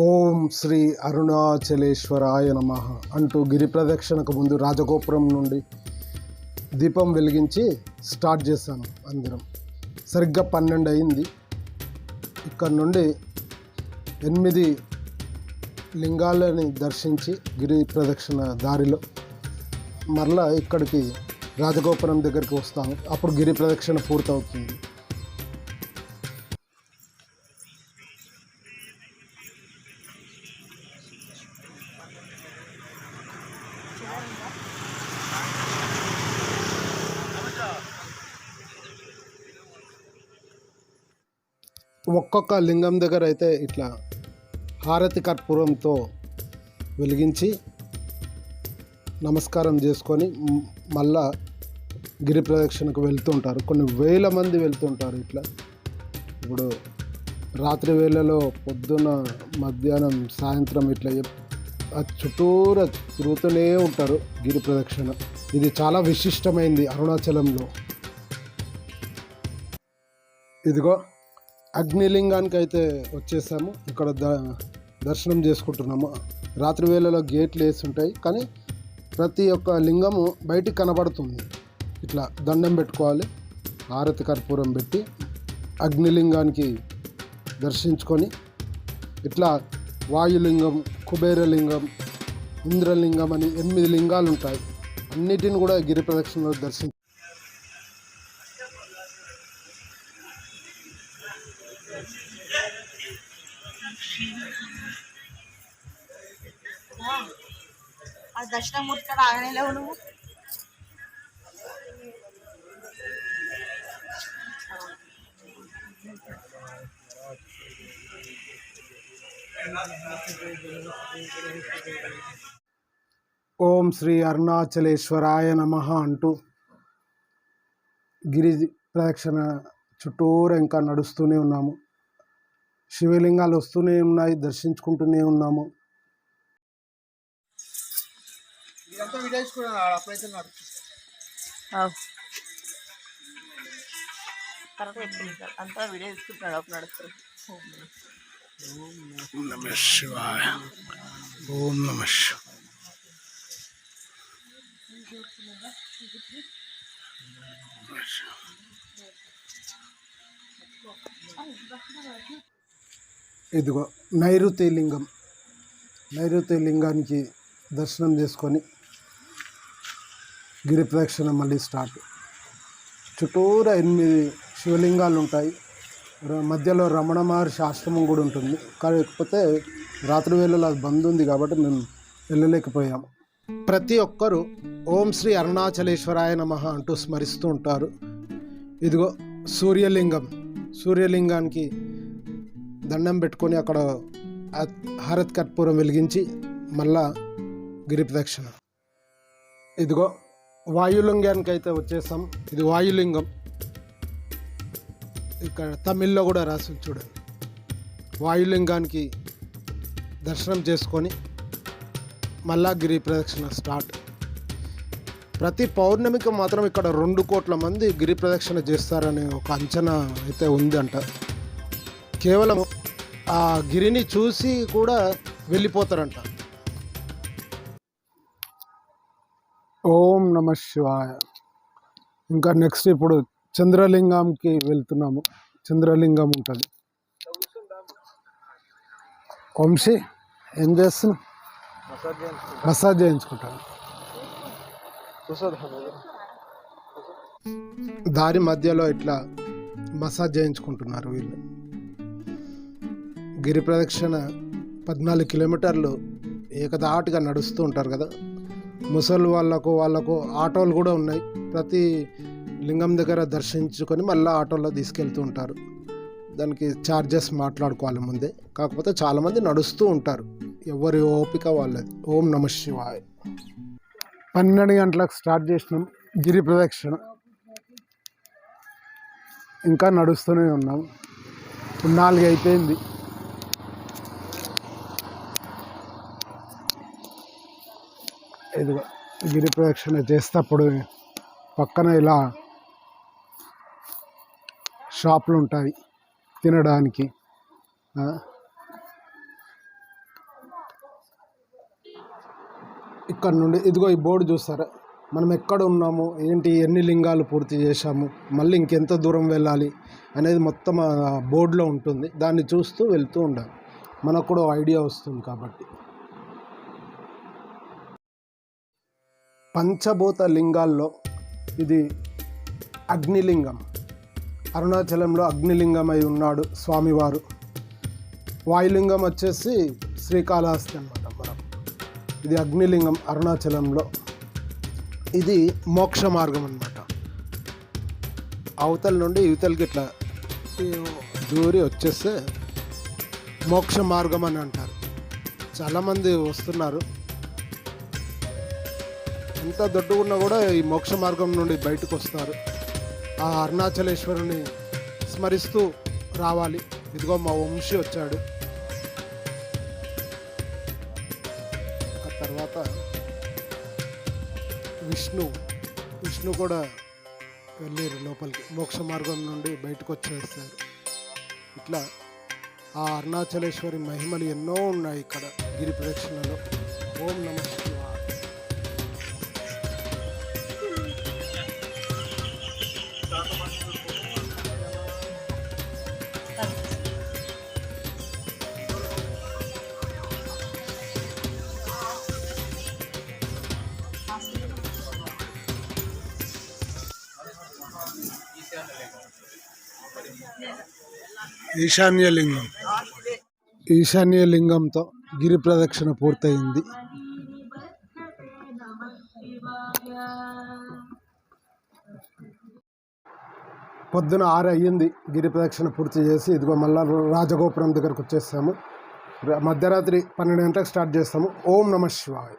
ఓం శ్రీ అరుణాచలేశ్వరాయ నమ అంటూ గిరి ప్రదక్షిణకు ముందు రాజగోపురం నుండి దీపం వెలిగించి స్టార్ట్ చేశాను అందరం. సరిగ్గా పన్నెండు అయింది. ఇక్కడ నుండి ఎనిమిది లింగాలని దర్శించి గిరి ప్రదక్షిణ దారిలో మరలా ఇక్కడికి రాజగోపురం దగ్గరికి వస్తాము అప్పుడు గిరి ప్రదక్షిణ పూర్తవుతుంది. ఒక్కొక్క లింగం దగ్గర అయితే ఇట్లా హారతి కర్పూరంతో వెలిగించి నమస్కారం చేసుకొని మళ్ళా గిరి ప్రదక్షిణకు వెళ్తుంటారు కొన్ని వేల మంది వెళ్తుంటారు ఇట్లా. ఇప్పుడు రాత్రి వేళలో పొద్దున మధ్యాహ్నం సాయంత్రం ఇట్లా ఆ చుట్టూరా తిరుగుతూనే ఉంటారు గిరి ప్రదక్షిణ. ఇది చాలా విశిష్టమైంది అరుణాచలంలో. ఇదిగో. అగ్నిలింగానికి అయితే వచ్చేసాము. ఇక్కడ ద దర్శనం చేసుకుంటున్నాము. రాత్రి వేళలో గేట్లు వేసి ఉంటాయి కానీ ప్రతి ఒక్క లింగము బయటికి కనబడుతుంది. ఇట్లా దండం పెట్టుకోవాలి. ఆరతి కర్పూరం పెట్టి అగ్నిలింగానికి దర్శించుకొని ఇట్లా వాయులింగం కుబేరలింగం ఇంద్రలింగం అని ఎనిమిది లింగాలు ఉంటాయి అన్నిటిని కూడా గిరి ప్రదక్షిణలో దర్శించ ఆ దక్షిణమూర్తి ఆగనే లేవు నువ్వు. ఓం శ్రీ అరుణాచలేశ్వరాయ నమ అంటూ గిరి ప్రదక్షిణ చుట్టూరు ఇంకా నడుస్తూనే ఉన్నాము. శివలింగాలు వస్తూనే ఉన్నాయి దర్శించుకుంటూనే ఉన్నాము. ఇదంతా వీడియో తీసుకున్నాను అప్పుడైతే చెప్పింది అంతా వీడియో తీసుకుంటున్నాడు అప్పుడు నడుస్తారు ఓం నమ శివాయ ఓం నమ శివాయ. ఇదిగో నైరుతి లింగం నైరుతి లింగానికి దర్శనం చేసుకొని గిరి ప్రదక్షిణ మళ్ళీ స్టార్ట్ చుట్టూరా ఎనిమిది శివలింగాలు ఉంటాయి. మధ్యలో రమణ మహర్షి ఆశ్రమం కూడా ఉంటుంది. కాకపోతే రాత్రి వేళలో అది బంద్ ఉంది కాబట్టి మేము వెళ్ళలేకపోయాము. ప్రతి ఒక్కరూ ఓం శ్రీ అరుణాచలేశ్వరాయ నమ అంటూ స్మరిస్తూ ఉంటారు. ఇదిగో సూర్యలింగం. సూర్యలింగానికి దండం పెట్టుకొని అక్కడ హారత్ కర్పూరం వెలిగించి మళ్ళా గిరి ప్రదక్షిణ. ఇదిగో వాయులింగానికి అయితే వచ్చేసాం. ఇది వాయులింగం. ఇక్కడ తమిళ్ళో కూడా రాసి చూడండి. వాయులింగానికి దర్శనం చేసుకొని మళ్ళా గిరి ప్రదక్షిణ స్టార్ట్. ప్రతి పౌర్ణమికి మాత్రం ఇక్కడ రెండు కోట్ల మంది గిరి ప్రదక్షిణ చేస్తారనే ఒక అంచనా అయితే ఉందంట. కేవలం ఆ గిరిని చూసి కూడా వెళ్ళిపోతారంట. ఓం నమ శివాయ. ఇంకా నెక్స్ట్ ఇప్పుడు చంద్రలింగంకి వెళ్తున్నాము. చంద్రలింగం ఉంటుంది. వంశీ ఏం చేస్తున్నావు? మసాజ్ చేయించుకుంటాను. దారి మధ్యలో ఇట్లా మసాజ్ చేయించుకుంటున్నారు వీళ్ళు. గిరి ప్రదక్షిణ పద్నాలుగు కిలోమీటర్లు ఏకదాటిగా నడుస్తూ ఉంటారు కదా. ముసలి వాళ్ళకు వాళ్ళకు ఆటోలు కూడా ఉన్నాయి. ప్రతి లింగం దగ్గర దర్శించుకొని మళ్ళీ ఆటోలో తీసుకెళ్తూ ఉంటారు. దానికి ఛార్జెస్ మాట్లాడుకోవాలి ముందే. కాకపోతే చాలామంది నడుస్తూ ఉంటారు. ఎవరి ఓపిక వాళ్ళది. ఓం నమ శివాయ్. పన్నెండు గంటలకు స్టార్ట్ చేసినాం. గిరి ప్రదక్షిణ. ఇంకా నడుస్తూనే ఉన్నాం. నాలుగు అయిపోయింది. ఇదిగో గిరి ప్రదక్షిణ చేసేటప్పుడు పక్కన ఇలా షాపులు ఉంటాయి తినడానికి ఇక్కడ నుండి ఇదిగో ఈ బోర్డు చూస్తారా? మనం ఎక్కడ ఉన్నాము? ఏంటి? ఎన్ని లింగాలు పూర్తి చేశాము? మళ్ళీ ఇంకెంత దూరం వెళ్ళాలి? అనేది మొత్తం బోర్డులో ఉంటుంది. దాన్ని చూస్తూ వెళ్తూ ఉండాలి. మనకు కూడా ఐడియా వస్తుంది కాబట్టి. పంచభూత లింగాల్లో ఇది అగ్నిలింగం. అరుణాచలంలో అగ్నిలింగం అయి ఉన్నాడు స్వామివారు. వాయులింగం వచ్చేసి శ్రీకాళహస్తి అనమాట మనం. ఇది అగ్నిలింగం అరుణాచలంలో. ఇది మోక్ష మార్గం అనమాట అవతల నుండి యువతలకి ఇట్లా దూరి వచ్చేస్తే మోక్ష మార్గం అని అంటారు. చాలామంది వస్తున్నారు. ఎంత దొడ్డుగా ఉన్నా కూడా ఈ మోక్ష మార్గం నుండి బయటకు వస్తారు. ఆ అరుణాచలేశ్వరుని స్మరిస్తూ రావాలి. ఇదిగో మా వంశీ వచ్చాడు. ఆ తర్వాత విష్ణు విష్ణు కూడా వెళ్ళారు లోపలికి. మోక్ష మార్గం నుండి బయటకు వచ్చేస్తారు. ఇట్లా ఆ అరుణాచలేశ్వరి మహిమలు ఎన్నో ఉన్నాయి ఇక్కడ గిరి ప్రదక్షిణలో. ఓం ఈశాన్య లింగం ఈశాన్యలింగం. ఈశాన్యలింగంతో గిరి ప్రదక్షిణ పూర్తయింది. పొద్దున ఆరు అయ్యింది. గిరి ప్రదక్షిణ పూర్తి చేసి ఇదిగో మళ్ళా రాజగోపురం దగ్గరకు వచ్చేసాము మధ్యరాత్రి పన్నెండు గంటలకు స్టార్ట్ చేస్తాము. ఓం నమ శివాయ్.